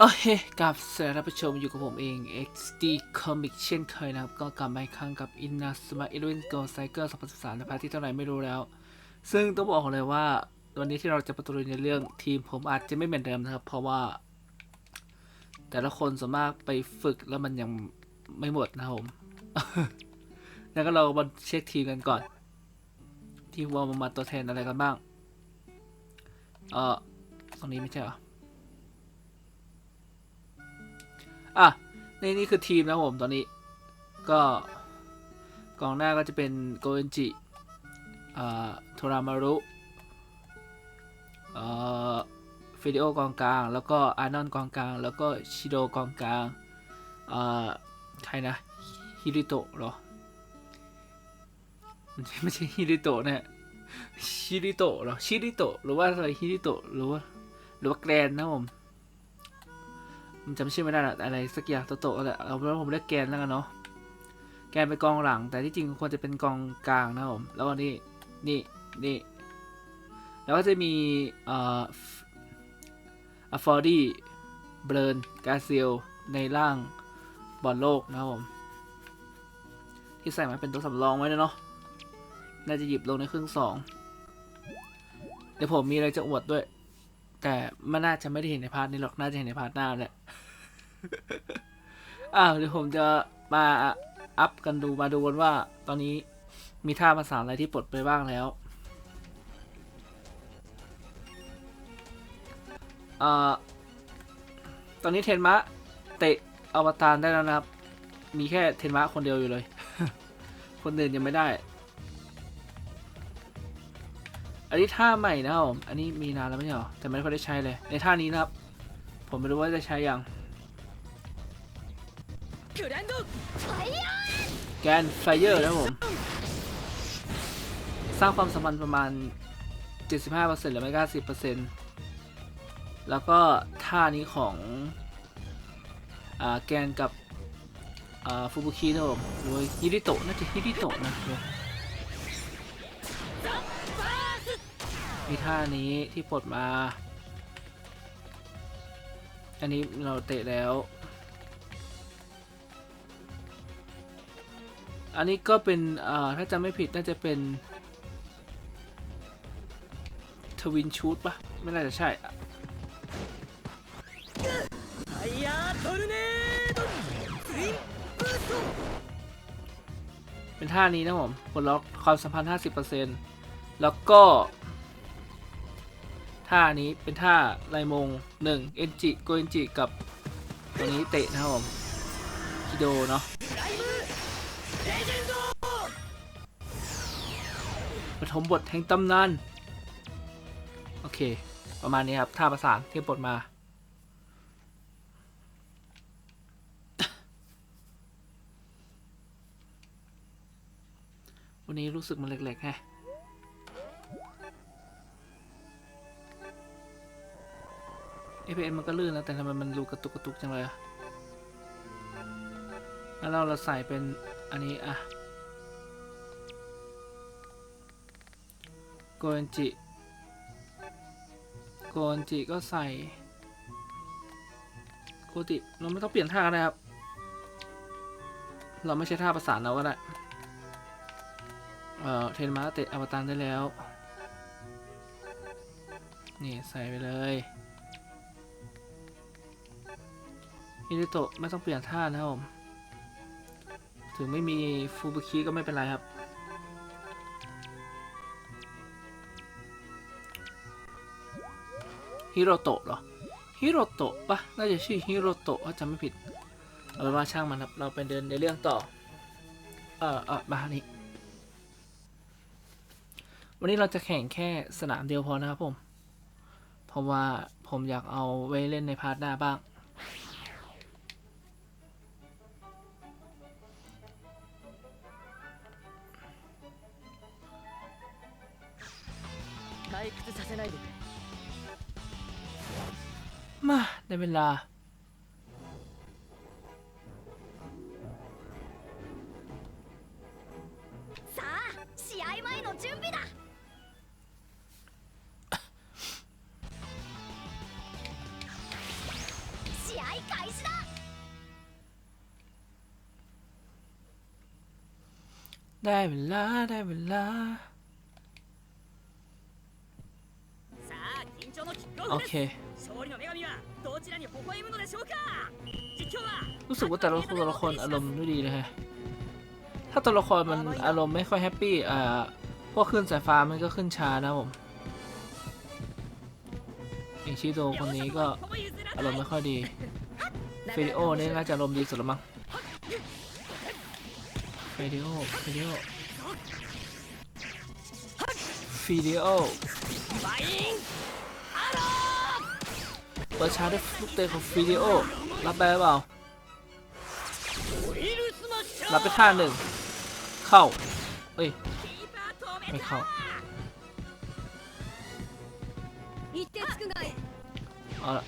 โอเคกับสวัสดีท่านผู้ชมอยู่กับผมเอง XD Comic เช่นเคยนะครับ ก็กลับมาอีกครั้งกับ Inazuma Eleven Go Cycle 2013ในพาร์ทที่เท่าไหร่ไม่รู้แล้ว ซึ่งต้องบอกเลยว่าวันนี้ที่เราจะประตูในเรื่องทีมผมอาจจะไม่เหมือนเดิมนะครับ เพราะว่า แต่ละคนส่วนมากไปฝึกแล้วมันยังไม่หมดนะครับผม แล้วก็เรามาเช็คทีมกันก่อน ที่ว่ามันมาตัวแทนอะไรกันบ้าง เออตรงนี้ไม่ใช่เหรอ อะนี่นี่คือทีมนะผมตอนนี้ ก็กองหน้าก็จะเป็นโกเอนจิอ่าโทรามารุเอ่อฟิดิโอกองกลาง แล้วก็อานอนกองกลาง แล้วก็ชิโดกองกลางอ่อใครนะฮิริโตะเหรอมันไม่ใช่ฮิริโตะนะชิริโตะหรอชิริโตะหรือว่าอะไรฮิริโตะหรือว่าหรือว่าแกรนนะผม จำชื่อไม่ได้ละอะไรสักอย่างโตโตะแหละเอาเป็นว่าผมเรียกแกนแล้วกันเนาะแกนเป็นกองหลัง แต่ที่จริงควรจะเป็นกองกลางนะผมแล้วก็นี่นี่นี่แล้วก็จะมีเอ่ออฟอร์ดี้เบรนกาเซียลในร่างบอลโลกนะครับผม ที่ใส่มาเป็นตัวสำรองไว้นะเนาะน่าจะหยิบลงในครึ่งสองเดี๋ยวผมมีอะไรจะอวดด้วย แต่มันน่าจะไม่ได้เห็นในพาร์ทนี้หรอก น่าจะเห็นในพาร์ทหน้าแหละ อ้าวเดี๋ยวผมจะมาอัพกันดูมาดูกันว่า ตอนนี้มีท่าภาษาอะไรที่ปลดไปบ้างแล้วอ่อตอนนี้เทนมะเตะอวตารได้แล้วนะครับ มีแค่เทนมะคนเดียวอยู่เลย คนอื่นยังไม่ได้ อันนี้ท่าใหม่นะผม อันนี้มีนานแล้วไม่ใช่หรอ แต่ไม่ค่อยได้ใช้เลย ในท่านี้นะครับ ผมไม่รู้ว่าจะใช้ยัง แกนไฟเยอร์นะผม สร้างความสัมพันธ์ประมาณ 75%หรือไม่ก็10%แล้วก็ท่านี้ของอแกนกับฟูบุคินะผมโดยฮิริโตะน่าจะฮิริโตะนะ มีท่านี้ที่ปลดมา อันนี้เราเตะแล้ว อันนี้ก็เป็นถ้าจำไม่ผิดน่าจะเป็น ทวินชูดปะไม่น่าจะใช่เป็นท่านี้นะผมปลดล็อกความสัมพันธ์ 50%แล้วก็ ท่านี้เป็นท่าลายมงหนึ่งเอ็นจิโกเอ็นจิกับตัวนี้เตะนะครับผมคิโดเนาะปฐมบทแห่งตำนานโอเค ประมาณนี้ครับ ท่าประสานที่บทมาวันนี้รู้สึกมันเล็กๆแฮะ APN มันก็ลื่นแล้วแต่ทำไมมันรูกระตุกกระตุกจังเลยอะแล้วเราเราใส่เป็นอันนี้อะโกนจิโกนจิก็ใส่โกจิเราไม่ต้องเปลี่ยนท่าก็ได้ครับ เราไม่ใช่ท่าประสานเราก็ได้เอ่อเทนมาเตะอวตารได้แล้ว นี่ ใส่ไปเลย ฮิริโตะไม่ต้องเปลี่ยนท่านะครับผม ถึงไม่มีฟูบุคิก็ไม่เป็นไรครับ ฮิโรโตะเหรอ ฮิโรโตะปะน่าจะชื่อฮิโรโตะถ้าจำไม่ผิด เอาเป็นว่าช่างมันครับ เราไปเดินในเรื่องต่อ เออเออมานี่วันนี้เราจะแข่งแค่สนามเดียวพอนะครับผม เพราะว่าผมอยากเอาไว้เล่นในพาร์ทหน้าบ้าง ได้เวลา さあ試合前の準備だ試 開始だ ได้เวลาได้เวลา さあ緊張のキックオ โอ フで เค รู้สึกว่าแต่ละคนละครอารมณ์ไม่ดีเลยฮะ ถ้าตัวละครมันอารมณ์ไม่ค่อยแฮปปี้อ่าพวกขึ้นสายฟ้ามันก็ขึ้นช้านะผมอิชิโตคนนี้ก็อารมณ์ไม่ค่อยดีเฟดิโอเนี่ยน่าจะอารมณ์ดีสุดละมั้งเฟดิโอเฟดิโอฟีดิโอ เปิดฉาร์ด้วยลูกเตะของฟิดิโอ รับไปหรือเปล่า รับไปท่าหนึ่ง เข้า เฮ้ย ไม่เข้า เอาละ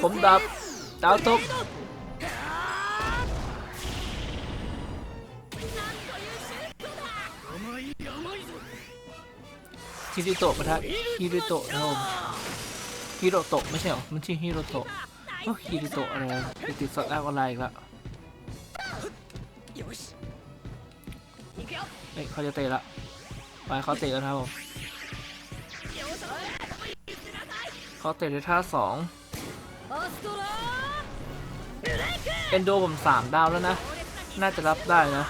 ผมดับดาวตก ฮิริโตะปะทะฮิริโตะนะผมฮิโรโตะไม่ใช่หรอ มันชื่อฮิโรโตะโอ้ฮิริโตะอะไรติดสัตว์อ้อะไรอีกละเฮ้ยเขาจะเตะละ ไปเขาเตะแล้วครับผมเขาเตะในท่าสองเอนโดผมสามดาวแล้วนะ น่าจะรับได้นะ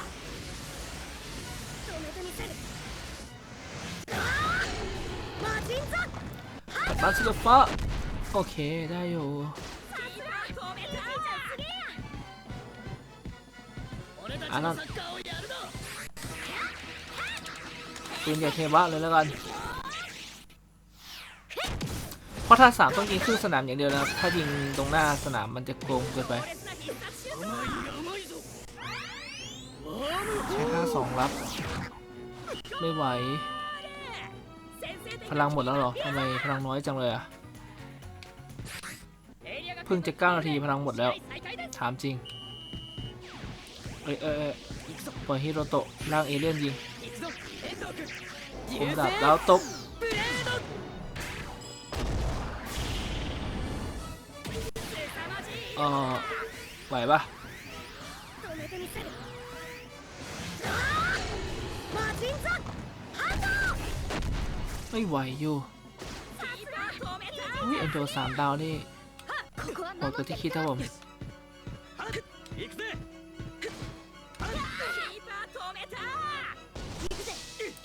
บัสเลฟะโอเคได้อยู่อันนั้นปืนใหญ่เทวะเลยแล้วกัน เพราะถ้าสามต้องยิงขึ้นสนามอย่างเดียวนะถ้ายิงตรงหน้าสนามมันจะโกงเกินไปใช้ค่าสองรับ ไม่ไหว พลังหมดแล้วเหรอทำไมพลังน้อยจังเลยอะเพิ่งจะก้านาทีพลังหมดแล้ว ถามจริง เอ้ยเอ้ยปล่อยฮิโรโตะร่างเอเลี่ยนยิงผมดับแล้วตกเออไหวปะ ไม่ไหวอยู่อุ้ยอนโดสามดาวนี่หมดกัวที่คิดครับผม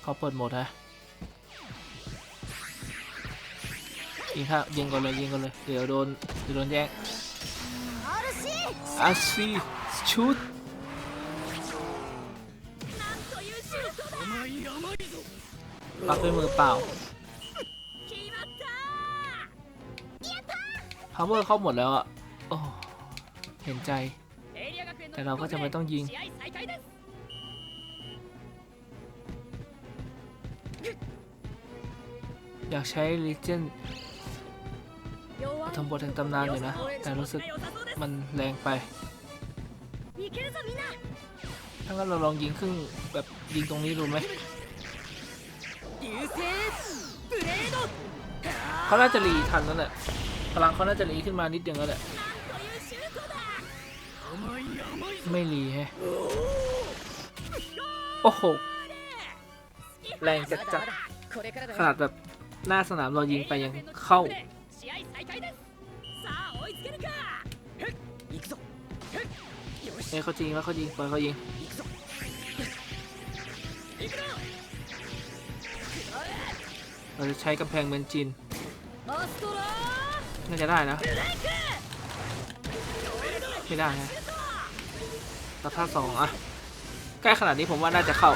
เขาเปิดหมดฮะยิงครับยิงก่อนเลยยิงก่อนเลยเดี๋ยวโดนเดี๋ยวโดนแย่งอาซีชุด รับด้วยมือเปล่าพาวเวอร์เข้าหมดแล้วอะโอ้เห็นใจ แต่เราก็จะไม่ต้องยิง อยากใช้ลิเจนทำบทแห่งตำนานอยู่นะ แต่รู้สึกมันแรงไปถ้างั้นเราลองยิงครึ่งแบบยิงตรงนี้ดูไหม เขาน่าจะรีทันนั่นแหละพลังเขาน่าจะรีขึ้นมานิดเดียวแล้วแหละไม่รีแฮะโอ้โห แรงจัดจัดขนาดแบบหน้าสนามเรายิงไปยังเข้าเอ้ยเขาจริงว่าเขายิงปล่อยเขายิง เราจะใช้กำแพงเมืองจีน アストラ น่าจะได้นะ ไม่ได้ฮะแล้วท่าสองอะใกล้ขนาดนี้ผมว่าน่าจะเข้า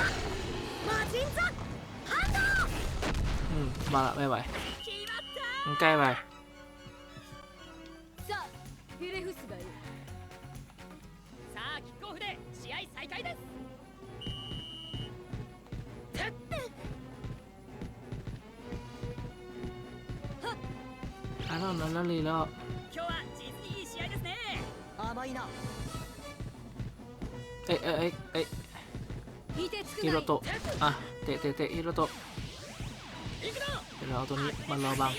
マジンザ อืม มาละไม่ไหว 決まった มันใกล้ไป さあフィレフスがいるさあキックオフで試合再開です ขนาดนั้นเลยแล้วเอ๊ะเอ๊ะเอ๊ะฮิโรโตะอ่ะเตะเตะเตะฮิโรโตะเดี๋ยวเราเอาตัวนี้มันรอบัง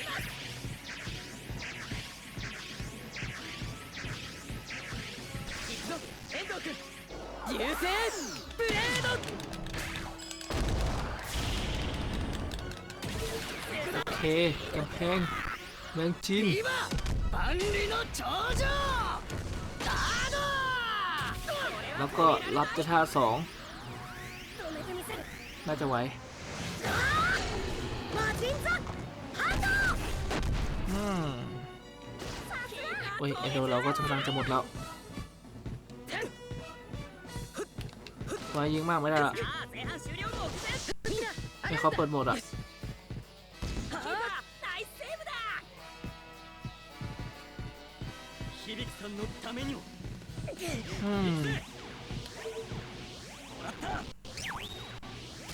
流星ブレードโอเคกำแพง นางจินแล้วก็รับจะท่าสองน่าจะไหวอืมโอ้ยไอโดเราก็กำลังจะหมดแล้ววายิงมากไม่ได้ละไอเขาเปิดหมดอะ 響さんのためにも อืม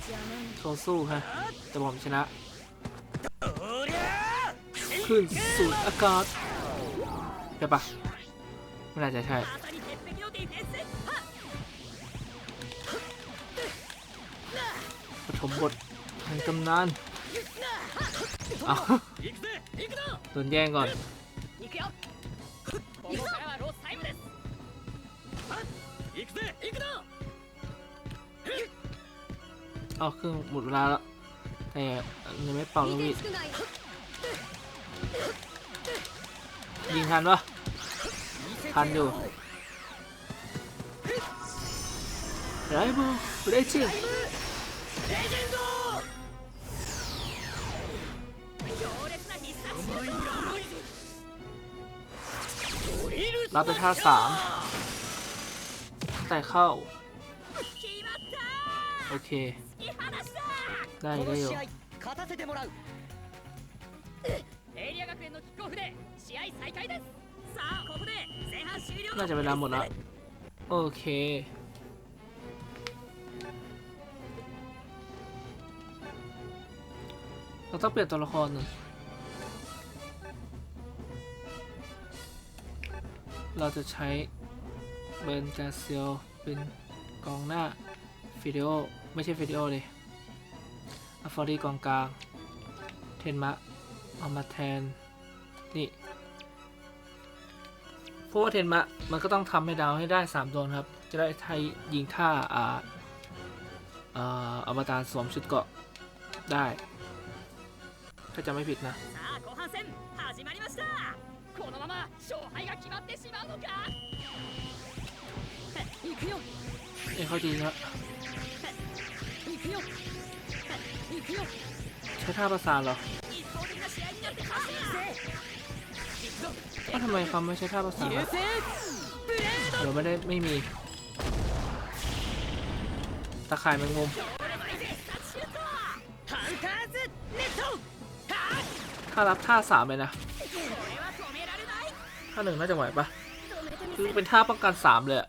邪魔に เขาสู้ฮะแต่ผมชนะ おりゃ ขึ้นสู่อากาศใช่ปะไม่น่าจะใช่ まさに鉄壁のディフェンスはっ ปฐมบทแห่งตำนานเอา 行くぜ行くぞ โดนแย่งก่อน เอาเครื่องหมดเวลาแล้ว แต่ยังไม่เป่าลูกหวีดยิงทันปะทันอยู่ไรเบิลเรจินรับไปท่าสาม ใส่เข้า โอเค ได้ได้อยู่น่าจะเวลาหมดแล้โอเคเราต้องเปลี่ยนตัวละครหนึ่งเราจะใช้ เบร์นกาเซียลเป็นกองหน้าฟิเดโอไม่ใช่ฟิเดโอเลยอัฟฟอรีกองกลาง เทนมะเอามาแทน นี่เพราะว่าเทนมะมันก็ต้องทำให้ดาวให้ได้3ดวงครับ จะได้ไทยยิงท่าอ่าอ่าอวตารสวมชุดเกาะได้ ถ้าจะไม่ผิดนะ เข้าจริงครับใช้ท่าประสานเหรอก็ทำไมคำไม่ใช้ท่าประสานเดี๋ยวไม่ได้ไม่มีตะข่ายแมงมุมถ้ารับท่าสามเลยนะท่าหนึ่งน่าจะไหวปะคือเป็นท่าป้องกันสามเลยอะ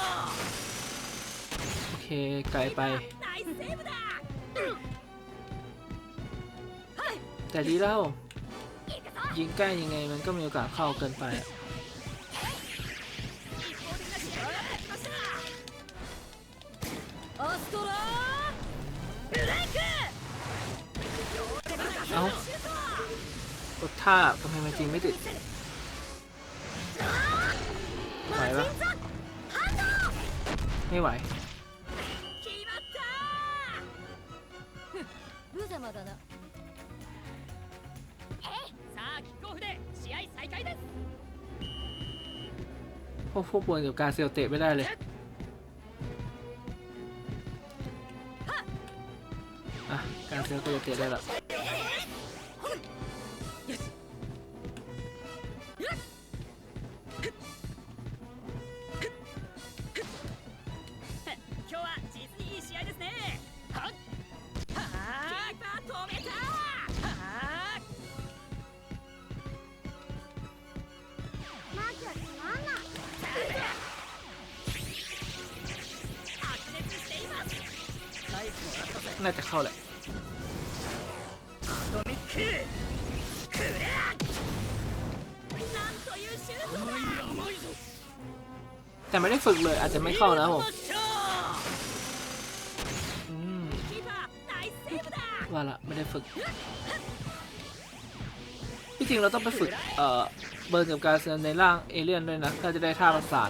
ไกลไป แต่ดีแล้ว ยิงใกล้ยังไงมันก็มีโอกาสเข้าเกินไป เอากดท่าทำไมมันจริงไม่ติดไหวปะไม่ไหว 無様だなさあキックオフで試合再開です พวกพวกบนกับการเซลเตะไม่ได้เลย อ่ะ การเซลก็จะเตะได้ละ น่าจะเข้าแหละแต่ไม่ได้ฝึกเลยอาจจะไม่เข้านะผมว่าละไม่ได้ฝึกที่จริงเราต้องไปฝึกเอ่อบิร์นกับการเซนในร่างเอเลี่ยนด้วยนะเพื่อจะได้ท่าประสาน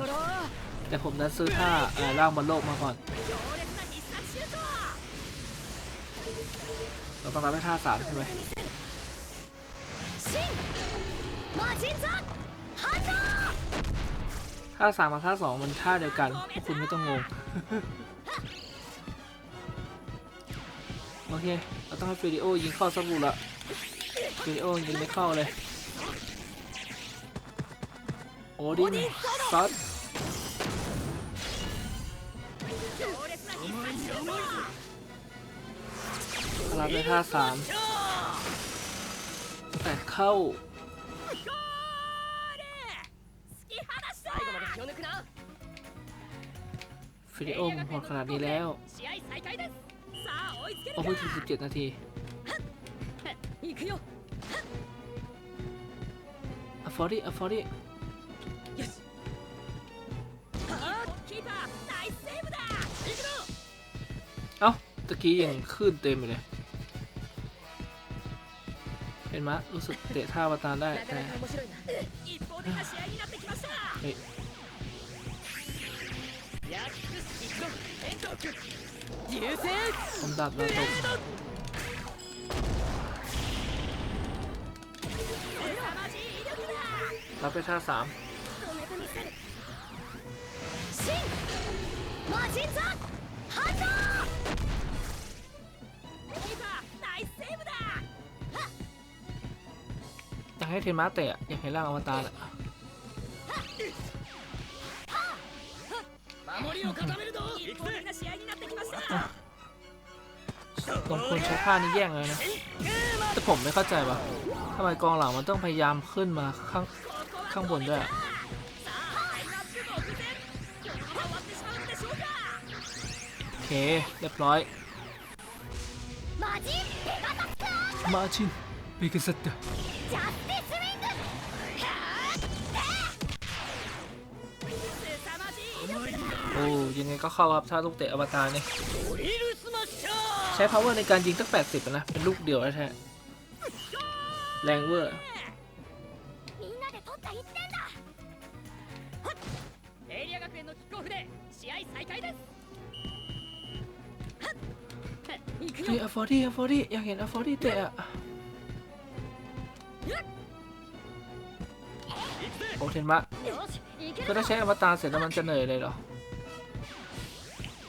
แต่ผมนั้นซื้อท่าร่างบนโลกมาก่อน เราประมาณไม่ท่าสามใช่ไหมท่าสามกับท่าสองมันท่าเดียวกันพวกคุณไม่ต้องงง โอเค เราต้องให้ฟิลิโอยิงเข้าสักบุละฟิลิโอยิงไม่เข้าเลย โอ้ดินซัด ห้าสามแต่เข้าฟิลิโอมหดขนาดนี้แล้ว โอ้โหถึงสิบเจ็ดนาทีอฟอรี่อฟอรี่เอ้า ตะกี้ยังขึ้นเต็มเลย เห็นมะรู้สึกเตะท่าประตานได้แต่เฮ้ผมดับแล้วตกรับไปท่าสามมาชินซัฮันโให้เทนมาเตะอยากให้ร่างอวตารอะตรงคนใช้ผ้านี่แย่งเลยนะ แต่ผมไม่เข้าใจว่าทำไมกองหลังมันต้องพยายามขึ้นมาข้างข้างบนด้วยโอเค เรียบร้อย มาชิน 매개쌌 다. 자스티스 윙! โอ้ยังไงก็เข้าครับถ้าลูกเตะอวตารเนี่ยใช้พาวเวอร์ในการยิงตั้ง 80นะ เป็นลูกเดียวนะฮะแรงเวอร์เฮ้ยอฟอร์ดี้อฟอร์ดี้อยากเห็นอฟอร์ดี้เตะ โอเทนมะก็ถ้ใช้อวตารเสร็จแล้วมันจะเหนื่อยเลยเหรอ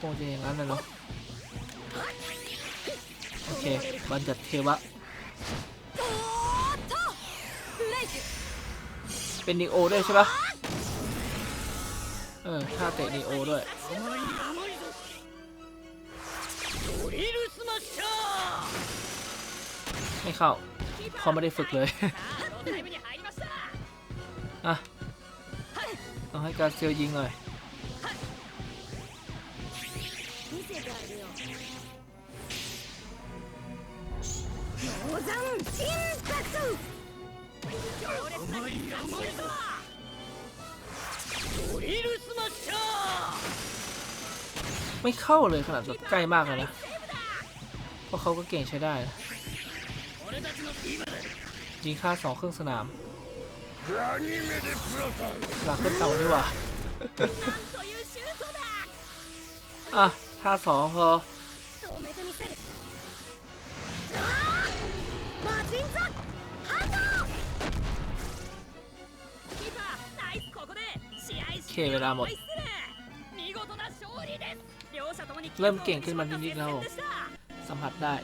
คงจะอย่างนั้นเลยเนาะโอเคบันจัดเทวะ เป็นนีโอด้วยใช่ปะเออท่าเตะนีโอด้วยไม่เข้า พ่อไม่ได้ฝึกเลย อะเองให้กาเซียยิงหน่อยไม่เข้าเลยขนาดใกล้มากเลยนะ เพราะเขาก็เก่งใช้ได้นะ ยิงค่าสองเครื่องสนามหลังขึ้นเต่าดีกว่าอะค่าสองพอเคเวลาหมด เริ่มเก่งขึ้นมานิดๆแล้วสัมผัสได้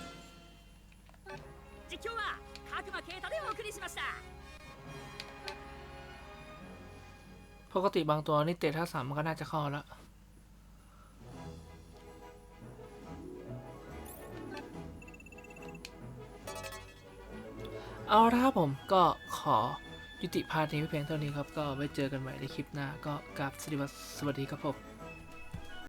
ปกติบางตัวนี่เตะท่าสามมันก็น่าจะเข้าแล้วเอาละครับผมก็ขอยุติพาร์ทนี้ไว้เพียงเท่านี้ครับ ก็ไว้เจอกันใหม่ในคลิปหน้า ก็กราบสวัสดีครับผม